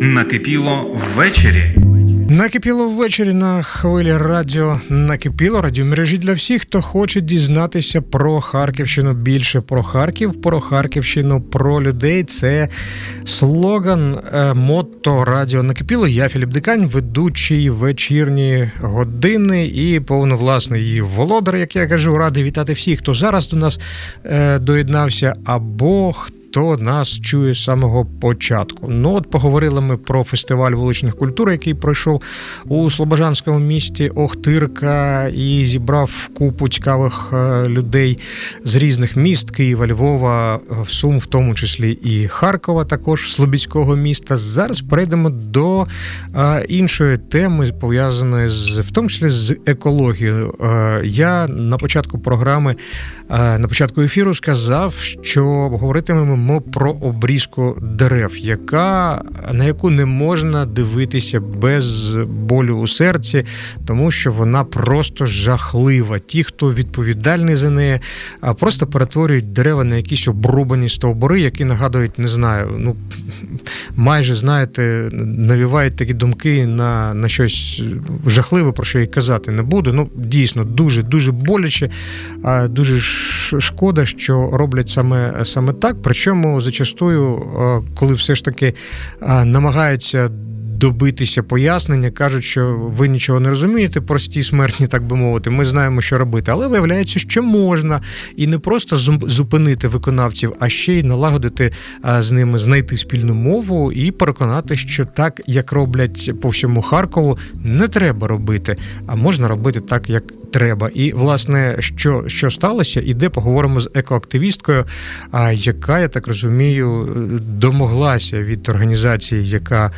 Накипіло ввечері. Накипіло ввечері на хвилі радіо накипіло радіомережі для всіх, хто хоче дізнатися про Харківщину більше про Харків, про Харківщину, про людей. Це слоган е, мотто радіо накипіло. Я Філіп Дикань, ведучий вечірні години і повновласний її володар, як я кажу, радий вітати всіх, хто зараз до нас е, доєднався, або хто хто нас чує з самого початку. Ну от поговорили ми про фестиваль вуличних культур, який пройшов у Слобожанському місті Охтирка і зібрав купу цікавих е, людей з різних міст Києва, Львова, Сум, в тому числі і Харкова, також Слобідського міста. Зараз перейдемо до е, іншої теми, пов'язаної з в тому числі з екологією. Е, Я на початку програми, е, на початку ефіру сказав, що говоритимемо ми про обрізку дерев, яка на яку не можна дивитися без болю у серці, тому що вона просто жахлива. Ті, хто відповідальний за неї, просто перетворюють дерева на якісь обрубані стовбури, які нагадують, не знаю, ну майже знаєте, навівають такі думки на, на щось жахливе, про що і казати не буду. Ну дійсно дуже дуже боляче, дуже шкода, що роблять саме саме так. Причому зачастую, е, коли все ж таки е, намагаються. Добитися пояснення, кажуть, що ви нічого не розумієте, прості смертні, так би мовити. Ми знаємо, що робити, але виявляється, що можна і не просто зупинити виконавців, а ще й налагодити з ними знайти спільну мову і переконати, що так, як роблять по всьому Харкову, не треба робити, а можна робити так, як треба. І власне, що, що сталося, і де поговоримо з екоактивісткою, а, яка, я так розумію, домоглася від організації, яка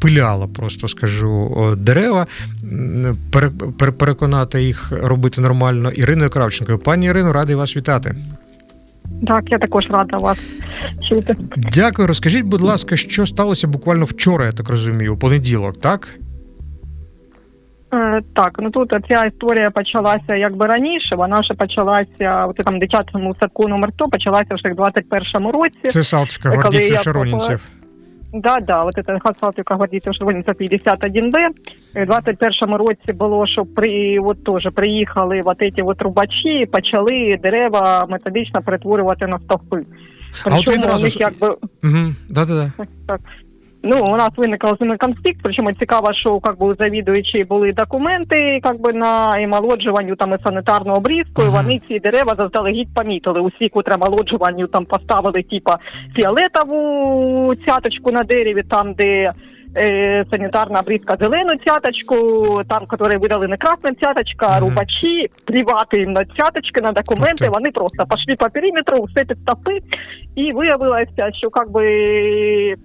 пиляла, просто скажу, дерева, переконати їх робити нормально. Іриною Кравченкою. Пані Ірино, радий вас вітати. Так, я також рада вас чути. Дякую. Розкажіть, будь ласка, що сталося буквально вчора, я так розумію, у понеділок, так? Е, так, ну тут ця історія почалася якби раніше. Вона вже почалася у там дитячому садку номер 100, почалася вже в 21-му році. Це Салтівка, гвардійців я Шаронінців. Да, да, от це Хасалтівка гвардійців Шервоніця 51Б. В 21-му році було, що при от теж приїхали от ці от рубачі і почали дерева методично перетворювати на стовпи. А от Причому відразу у них якби Угу. Да-да-да. так. Ну, у нас ними конфлікт, причому цікаво, що как би, у завідуючі були документи как би, на омолоджуванню там, і санітарну обрізку, і вони ці дерева заздалегідь помітили. Усі, котрі омолоджуванню там поставили типа фіолетову цяточку на дереві, там, де е, санітарна обрізка зелену цяточку, там, які видали не красна цяточка, а Мгм. рубачі, плівати їм на цяточки, на документи, вони просто пішли по периметру, все під стопи, і виявилося, що как би е,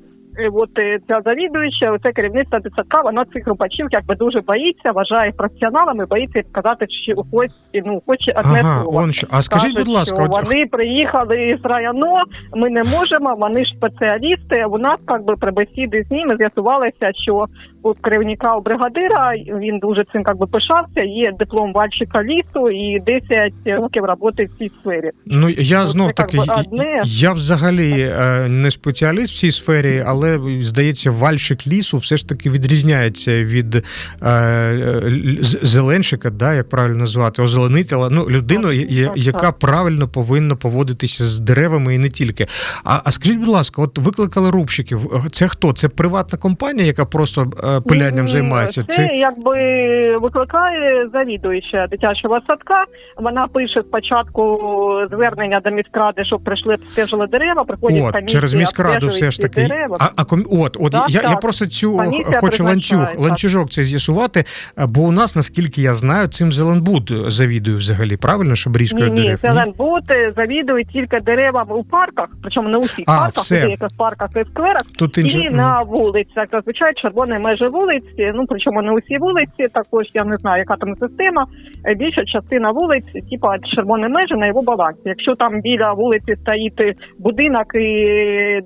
от е, ця завідуюча, це керівництво дитсадка, вона цих рубачів якби дуже боїться, вважає їх професіоналами, боїться сказати, що хоч ну хоче одне Ага, слово. он що. А скажіть, Кажуть, будь ласка, що от вони приїхали з району, ми не можемо, вони ж спеціалісти. У нас как би при бесіді з ними з'ясувалося, що у керівника у бригадира він дуже цим как би пишався. Є диплом вальщика лісу і 10 років роботи в цій сфері. Ну я От знов таки, одне. я взагалі е, не спеціаліст в цій сфері, але здається, вальщик лісу все ж таки відрізняється від е, е, зеленщика, да, як правильно назвати, озеленителя. Ну, людину, яка правильно повинна поводитися з деревами і не тільки. А, а скажіть, будь ласка, от викликали рубщиків. Це хто? Це приватна компанія, яка просто е, пилянням Ні, займається? Це якби викликає завідуюча дитячого садка. Вона пише спочатку звернення до міськради, щоб прийшли обстежили дерева. Приходять От, комісії, через міськраду все ж таки. дерева. А, а комі... от, от Так, я, я просто цю Комісія хочу ланцюг, ланцюжок цей з'ясувати, бо у нас, наскільки я знаю, цим Зеленбуд завідує взагалі, правильно, щоб різкою Ні, ні, дерев? Зеленбуд завідує тільки деревами у парках, причому не у всіх А, парках, все. деяких парках і скверах, Тут і на вулицях. Зазвичай червоні межі майже вулиці, ну причому не усі вулиці, також я не знаю, яка там система. Е, Більша частина вулиць, типа червоні межі на його балансі. Якщо там біля вулиці стоїть будинок і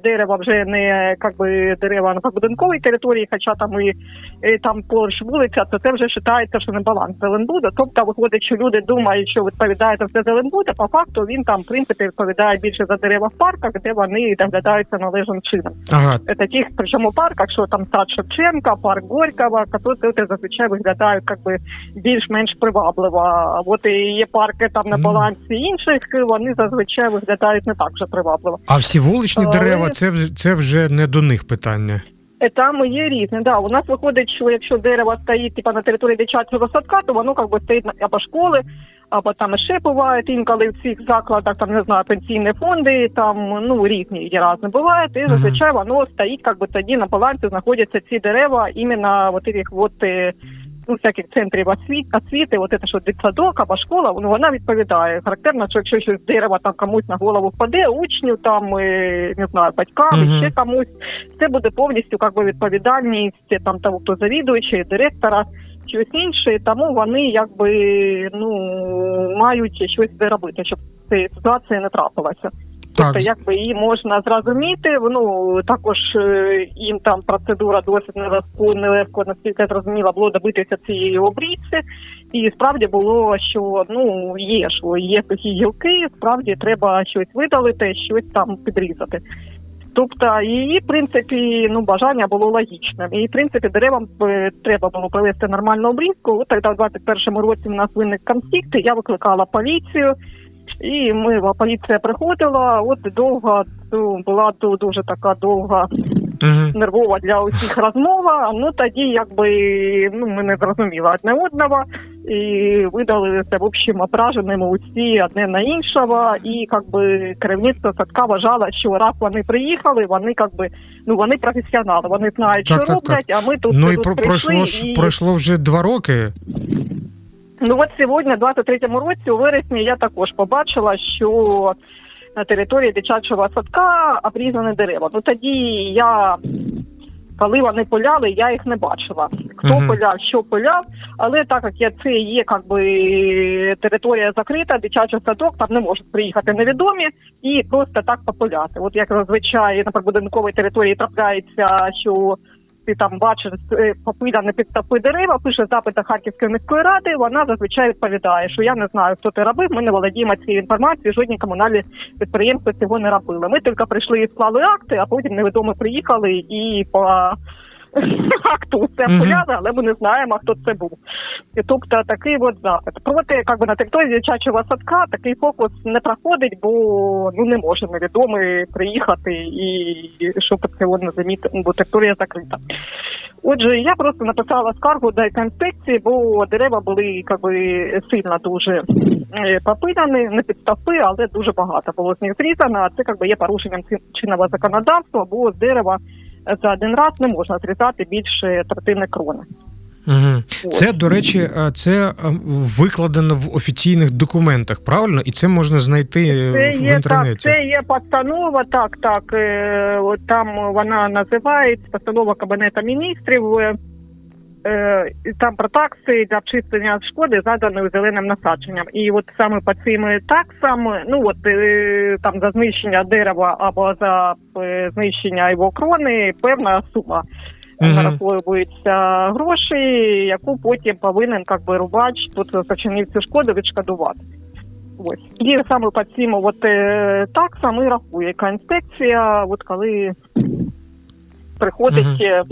дерева вже не как би, дерева на побудинковій території, хоча там і, і там поруч вулиця, то це вже вважається, що не баланс Зеленбуда. Тобто виходить, що люди думають, що відповідає за все Зеленбуда, по факту він там в принципі відповідає більше за дерева в парках, де вони доглядаються належним чином. Ага, Е, таких, причому парках, що там сад Шевченка, парк Горького, які зазвичай виглядають как би, більш-менш привабливо. А От і є парки там на балансі інших, вони зазвичай виглядають не так же привабливо. а всі вуличні дерева це, це вже не до них питання. Е, Там є різне. Да, у нас виходить, що якщо дерево стоїть типа на території дитячого садка, то воно как би стоїть на- або школи, або там ще бувають інколи в цих закладах, там не знаю, пенсійні фонди, там ну різні є різні бувають. І зазвичай воно стоїть, би тоді на балансі знаходяться ці дерева іменно в таких от. е, Ну, всяких центрів освіт, освіти, от це що дитсадок або школа, ну вона відповідає. Характерно, що якщо щось дерево там комусь на голову впаде, учню там е, не знаю, батькам, Мгм. ще комусь, це буде повністю как би, відповідальність там того, хто завідуючий, директора, щось інше. Тому вони якби ну мають щось робити, щоб цієї ситуації не трапилося. Так, Тобто, якби її можна зрозуміти, ну також е, їм там процедура досить нелегко, нелегко, наскільки я зрозуміла, було добитися цієї обрізки. І справді було, що ну є що є такі гілки, справді треба щось видалити, щось там підрізати. Тобто її, в принципі, ну бажання було логічним. І в принципі деревам е, треба було провести нормальну обрізку. От тоді в 21-му році у нас виник конфлікт, я викликала поліцію. І ми поліція приходила. От довго ну, була ду- дуже така довга угу. нервова для усіх розмова. Ну тоді, якби ну ми не зрозуміли одне одного і видалилися в общем ображеними усі одне на іншого. І якби керівництво садка вважало, що раз вони приїхали, вони якби ну вони професіонали, вони знають, Так, що так, так. роблять. А ми тут Ну і тут про, пройшло ж і... пройшло вже два роки. Ну от сьогодні, в 23-му році, у вересні, я також побачила, що на території дитячого садка обрізані дерева. Ну тоді я, коли вони поляли, я їх не бачила. Хто Мгм. поляв, що поляв, але так як я це є, як би територія закрита, дитячий садок, там не можуть приїхати невідомі і просто так пополяти. От як зазвичай на прибудинковій території трапляється, що ти там бачиш попида не підтопи дерева, пише запит до Харківської міської ради. Вона зазвичай відповідає, що я не знаю, хто ти робив. Ми не володіємо цією інформацією. Жодні комунальні підприємства цього не робили. Ми тільки прийшли і склали акти, а потім невідомо приїхали і по акту це Мгм. поляли, але ми не знаємо, хто це був. І тобто такий от запит. Проте, як би на території дитячого садка такий фокус не проходить, бо ну не може невідомий приїхати і щоб це не замітити, бо територія закрита. Отже, я просто написала скаргу до екоінспекції, бо дерева були як би, сильно дуже е, попиляні, не під стовпи, але дуже багато було з них зрізано. А це як би, є порушенням чин- чинного законодавства, бо з дерева за один раз не можна зрізати більше третини крони. Угу. Це, до речі, е, це е, викладено в офіційних документах, правильно? І це можна знайти е, Це в є так, це є постанова, так, так. Там вона називається постанова Кабінету міністрів. Е, е, там про такси для обчислення шкоди заданої зеленим насадженням. І от саме по цим таксам, ну от е, там за знищення дерева або за е, знищення його крони певна сума. Мгм. Нараховуються гроші, яку потім повинен как би, рубач, тут зачинив цю шкоду відшкодувати. Ось. І саме по цим от, е, таксам і рахує яка інспекція, от коли приходить е,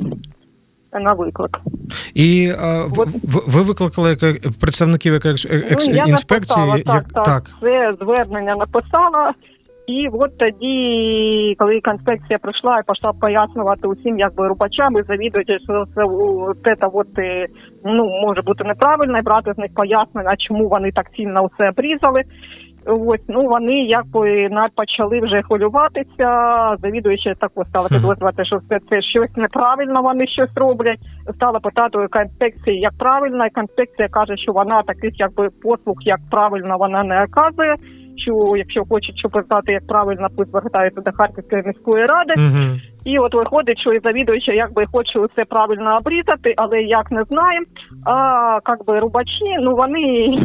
на виклик. І е, От. ви викликали представників якоїсь е- екс- Ну, я інспекції? написала, так, як- так, це звернення написала. І от тоді, коли інспекція прийшла і почала пояснювати усім, якби рубачам і завідувачам, що це, це от, е, ну, може бути неправильно, і брати з них пояснення, чому вони так сильно все обрізали. Ось, ну вони якби почали вже хвилюватися. Завідуючи також стала підозрювати, що це, це щось неправильно, вони щось роблять. Стала питати у як правильно. І інспекція каже, що вона таких якби послуг, як правильно, вона не оказує. Що якщо хочуть, щоб знати, як правильно пусть звертаються до Харківської міської ради. І от виходить, що і завідуюча якби хоче це правильно обрізати, але як не знає. А якби рубачі, ну вони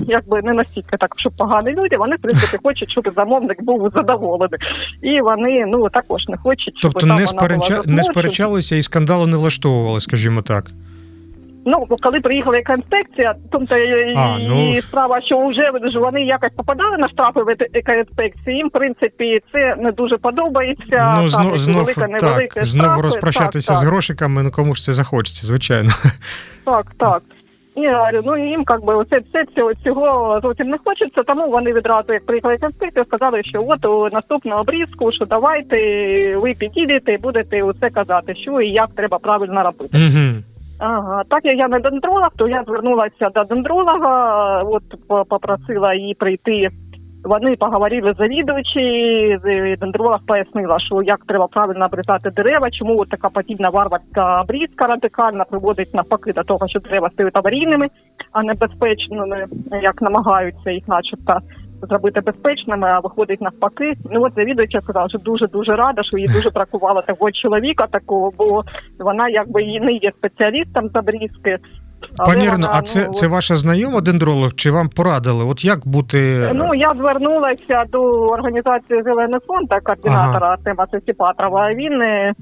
якби не настільки так, щоб погані люди. Вони в принципі хочуть, щоб замовник був задоволений. І вони ну також не хочуть, щоб Тобто там не, вона була не сперечалися і скандалу не влаштовували, скажімо так. Ну, коли приїхала екоінспекція, тобто і- А, ну. справа, що вже вони якось попадали на штрафи від екоінспекції, їм, в принципі, це не дуже подобається. ну, там, знов, знов, велика, так, знову штрафи. розпрощатися так, з грошиками, ну кому ж це захочеться, звичайно. Так, так. І говорю, ну їм як би оце це цього, цього зовсім не хочеться, тому вони відразу, як приїхали екоінспекція, сказали, що от у наступну обрізку, що давайте ви підійдете і будете оце казати, що і як треба правильно робити. Угу. Ага, так як я не дендролог, то я звернулася до дендролога, от попросила її прийти. Вони поговорили з завідувачі, дендролог пояснила, що як треба правильно обрізати дерева, чому от така подібна варварська обрізка радикальна приводить навпаки до того, що дерева стають аварійними, а не безпечними, як намагаються їх начебто зробити безпечними, а виходить навпаки. Ну от завідувача сказала, що дуже дуже рада, що їй дуже бракувало такого чоловіка, такого, бо вона якби і не є спеціалістом з обрізки. але Пані Ірино, а це, ну, це ваша знайома дендролог, чи вам порадили? От як бути. Ну, я звернулася до організації Зелений фонд та координатора Артема Сесіпатрова. Він, е,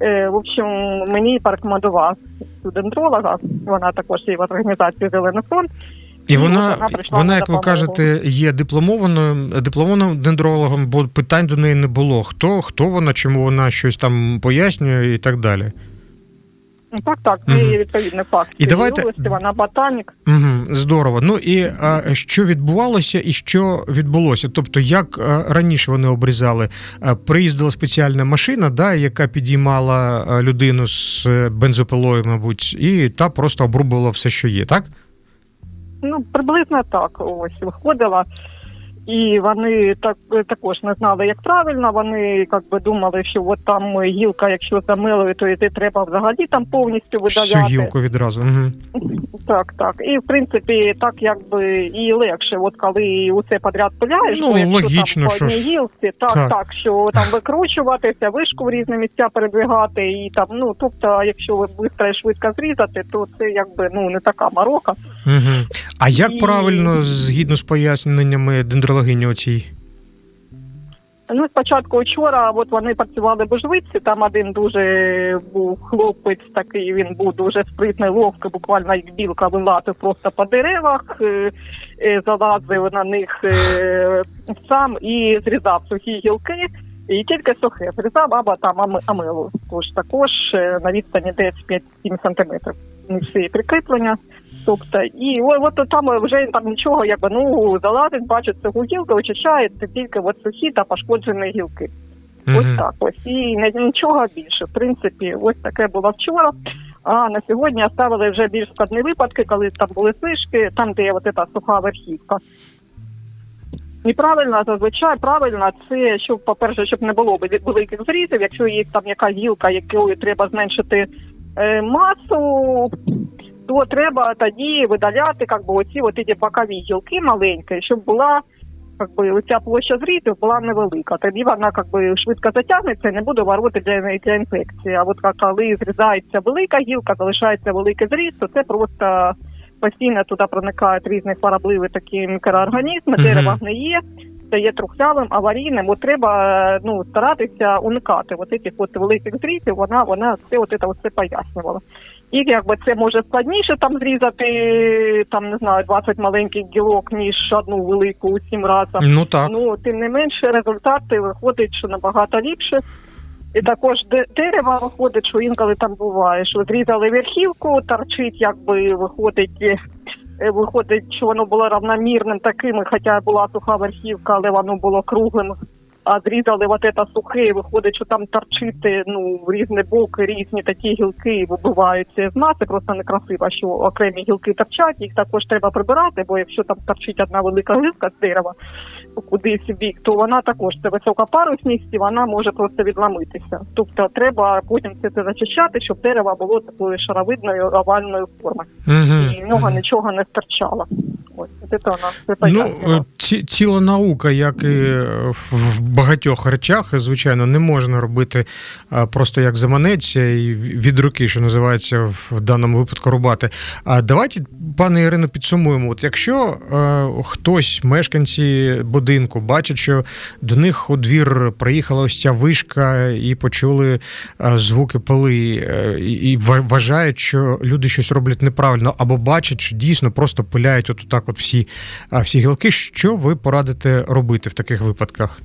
е, в общем, мені порекомендував цю дендролога. Вона також є в організації Зелений фонд. І вона, вона прийшла вона, як ви допомогу. кажете, є дипломованою дипломованим дендрологом, бо питань до неї не було. Хто, хто вона, чому вона щось там пояснює і так далі. Ну, Так, так, це є відповідний факт. І давайте- Вона ботанік. Угу, здорово. Ну і а, що відбувалося і що відбулося? Тобто, як а, раніше вони обрізали? А, приїздила спеціальна машина, да, яка підіймала людину з е, бензопилою, мабуть, і та просто обрубувала все, що є, так? Ну, приблизно так ось виходила. І вони так також не знали, як правильно. Вони як би думали, що от там гілка, якщо замилує, то йти треба взагалі там повністю видаляти. Всю гілку відразу. Угу. Так, так. І в принципі, так якби і легше, от коли усе подряд пиляєш, Ну, якщо логічно, там по одній гілці, так, Так. так, що там викручуватися, вишку в різні місця передвигати, і там, ну тобто, якщо ви швидко зрізати, то це якби ну не така морока. Угу. А як І- правильно, згідно з поясненнями дендрологині оцій? Ну, спочатку вчора, от вони працювали в Ужвиці, там один дуже був хлопець такий, він був дуже спритний, ловкий, буквально як білка вилазив просто по деревах, е, е, залазив на них е, сам і зрізав сухі гілки. І тільки сухе зрізав, або там ами-. Тож також е, на відстані десь 5-7 сантиметрів не всі прикріплення. Тобто, і от там вже там нічого, якби ну залазить, бачить цю гілку, очищає тільки от сухі та пошкоджені гілки. Ось так ось. І нічого більше. В принципі, ось таке було вчора. А на сьогодні оставили вже більш складні випадки, коли там були слишки, там, де от ця суха верхівка. І правильно, зазвичай правильно, це щоб, по-перше, щоб не було вели- великих зрізів, якщо є там яка гілка, якою треба зменшити е, масу, то треба тоді видаляти як би, оці ці бокові гілки маленькі, щоб була як би, оця площа зрізів була невелика. Тоді вона як би, швидко затягнеться і не буде варити для, для інфекції. А от коли зрізається велика гілка, залишається великий зріз, то це просто постійно туди проникають різні хворобливі такі мікроорганізми, Мгм. дерево гниє, стає трухлявим, аварійним. От треба ну, старатися уникати от цих от великих зрізів, вона, вона все от це все пояснювала. І якби це може складніше там зрізати, там не знаю, 20 маленьких гілок, ніж одну велику усім разом. Ну так. Ну, тим не менше, результати виходить, що набагато ліпше. І також де- дерево виходить, що інколи там буває, що зрізали верхівку, торчить, якби виходить, е, виходить, що воно було равномірним таким, хоча була суха верхівка, але воно було круглим. А зрізали от це сухе, і виходить, що там торчити ну в різні боки, різні такі гілки і вибиваються з маси. Просто некрасиво, що окремі гілки торчать, їх також треба прибирати, бо якщо там торчить одна велика гілка з дерева, кудись в бік, то вона також це висока парусність і вона може просто відламитися. Тобто треба потім це зачищати, щоб дерево було такої шаровидної овальної форми, Угу. і в нього нічого не стирчало. Ось це Ну, е, ці, ціла наука, як і е, в багатьох речах, звичайно, не можна робити е, просто як заманеться і від руки, що називається в даному випадку рубати. А давайте, пане Ірино, підсумуємо. От якщо е, хтось, мешканці будинку, бачать, що до них у двір приїхала ось ця вишка і почули е, звуки пили, е, і, і вважають, що люди щось роблять неправильно, або бачать, що дійсно просто пиляють от так от всі, всі гілки. Що ви порадите робити в таких випадках?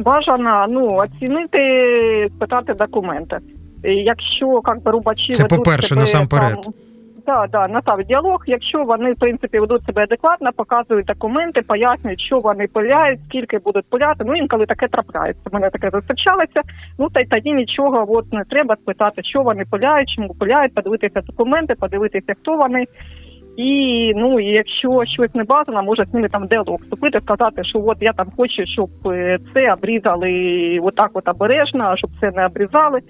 бажано ну оцінити, спитати документи. Якщо як би, рубачі Це по-перше, себе насамперед. там- Да, да, настав діалог. Якщо вони в принципі ведуть себе адекватно, показують документи, пояснюють, що вони пиляють, скільки будуть пиляти. Ну інколи таке трапляється. Мене таке зустрічалося. Ну та й тоді нічого от не треба спитати, що вони пиляють, чому пиляють, подивитися документи, подивитися, хто вони. І ну якщо щось не базано, може з ними там діалог вступити, сказати, що от я там хочу, щоб е, це обрізали отак, от обережно, щоб це не обрізали.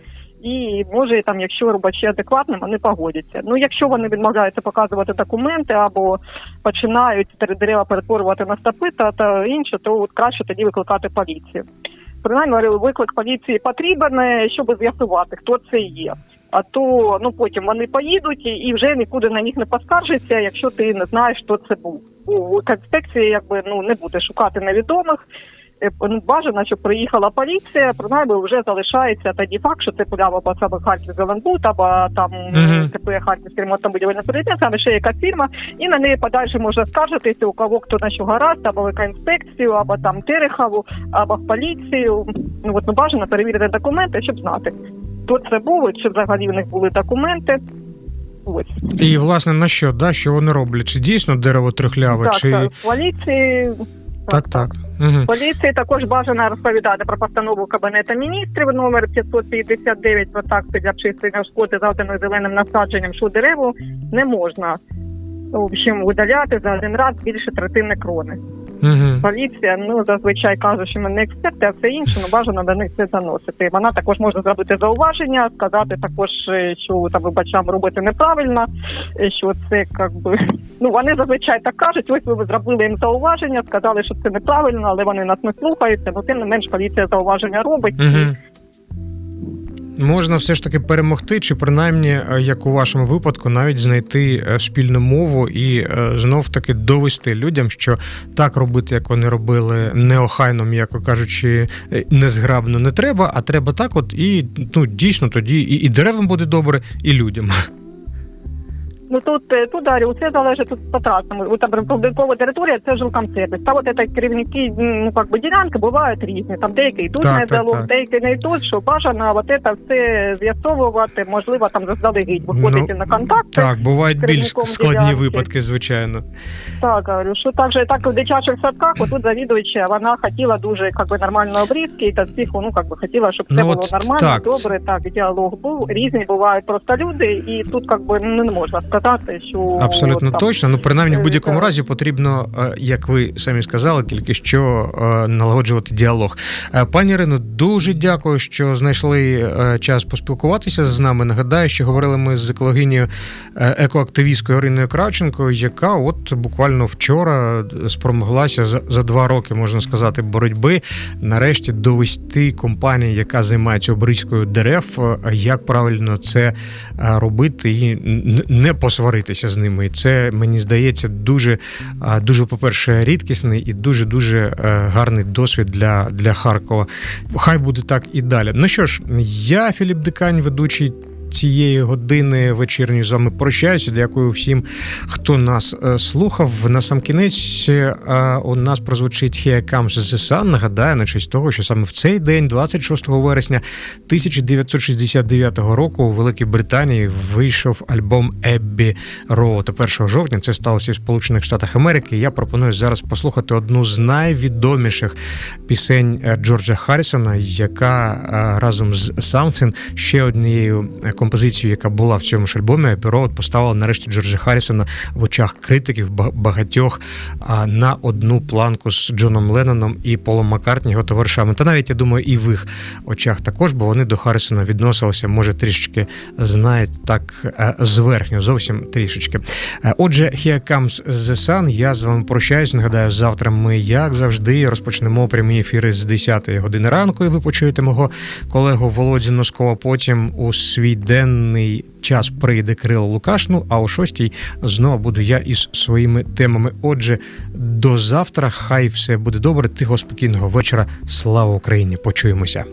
І може там, якщо рубачі адекватні, вони погодяться. Ну якщо вони відмовляються показувати документи або починають дерева перетворювати на стопи та, та інше, то от краще тоді викликати поліцію. Принаймні виклик поліції потрібен, е, щоб з'ясувати, хто це є. А то ну потім вони поїдуть і- вже нікуди на них не поскаржиться, якщо ти не знаєш, хто це був. У інспекції якби ну не буде шукати невідомих. Е, ну, Бажано, щоб приїхала поліція, принаймні вже залишається тоді факт, що це полява або саме Харків Зеленбуд, або там Мгм. КП Харківський ремонтно-будівельний підприємство, або ще яка фірма, і на неї подальше можна скаржитися у кого хто на що гаразд, або в екоінспекцію, або там Терехову, або в поліцію. Ну от ну бажано перевірити документи, щоб знати, хто це був, чи взагалі в них були документи. Ось І власне на що? Да? Що вони роблять? Чи дійсно дерево трихляве? так, чи так, поліції так, так. Угу. Поліції також бажано розповідати про постанову Кабінету міністрів номер 559 про такси для обчислення шкоди завданої зеленим насадженням, що дереву не можна. В общем, видаляти за один раз більше третини крони. Угу. Поліція ну зазвичай каже, що ми не експерти, а все інше, ну бажано до них це заносити. Вона також може зробити зауваження, сказати також, е, що там вибачам робити неправильно, е, що це якби ну вони зазвичай так кажуть. Ось ви зробили їм зауваження, сказали, що це неправильно, але вони нас не слухаються. Ну тим не менш поліція зауваження робить. Угу. Можна все ж таки перемогти, чи принаймні, е, як у вашому випадку, навіть знайти е, спільну мову і е, знов таки довести людям, що так робити, як вони робили, неохайно, м'яко кажучи, незграбно не треба, а треба так, от і ну дійсно тоді і, і деревам буде добре, і людям. Ну тут е, тут дарю, це залежить тут по трасам. У там прибудинкова територія це жилкомсервіс. Та от це керівники ну как би ділянки бувають різні. Там деякі йдуть Так, на так, так. деякі не йдуть, що бажано от це все з'ясовувати, можливо, там заздалегідь виходити Ну, на контакти. Так, бувають більш складні ділянки. випадки, звичайно. Так, говорю, що так же так в дитячих садках, отут завідувача, вона хотіла дуже как би нормально обрізки, і та всіх, ну как би хотіла, щоб все Ну, було от нормально, так. добре, так, діалог був. Різні бувають просто люди, і тут как би ну, не можна сказати, що Абсолютно там, точно. Ну, принаймні, в е, будь-якому так. разі потрібно, е, як ви самі сказали, тільки що е, налагоджувати діалог. Е, Пані Ірино, дуже дякую, що знайшли е, час поспілкуватися з нами. Нагадаю, що говорили ми з екологинею е, екоактивісткою Іриною Кравченко, яка от буквально вчора спромоглася за, за два роки, можна сказати, боротьби нарешті довести компанії, яка займається обрізкою дерев, е, як правильно це е, робити і не посваритися з ними. І це мені здається дуже, е, дуже, по-перше, рідкісний і дуже дуже гарний досвід для, для Харкова. Хай буде так і далі. Ну що ж, я Філіп Дикань, ведучий. Цієї години вечірньої з вами прощаюся. Дякую всім, хто нас е, слухав. На сам кінець е, у нас прозвучить Here Comes the Sun. Нагадаю, на честь того, що саме в цей день, 26 вересня 1969 року, у Великій Британії вийшов альбом Еббі Роу. Та 1 жовтня це сталося в Сполучених Штатах Америки. Я пропоную зараз послухати одну з найвідоміших пісень е, Джорджа Харрісона, яка разом з Something ще однією композицію, яка була в цьому ж альбомі, Бюро от поставило нарешті Джорджа Харрісона в очах критиків багатьох а, на одну планку з Джоном Ленноном і Полом Маккартні, його товаришами. Та навіть я думаю, і в їх очах також, бо вони до Харрісона відносилися, може, трішечки знаєте, так е, зверхньо, зовсім трішечки. Е, Отже, Here Comes the Sun, Я з вами прощаюсь. Нагадаю, завтра ми, як завжди, розпочнемо прямі ефіри з 10 години ранку. І ви почуєте мого колегу Володю Носкова. Потім у свій денний час прийде Кирило Лукашну, а о шостій знову буду я із своїми темами. Отже, до завтра. Хай все буде добре. Тихо, спокійного вечора. Слава Україні! Почуємося.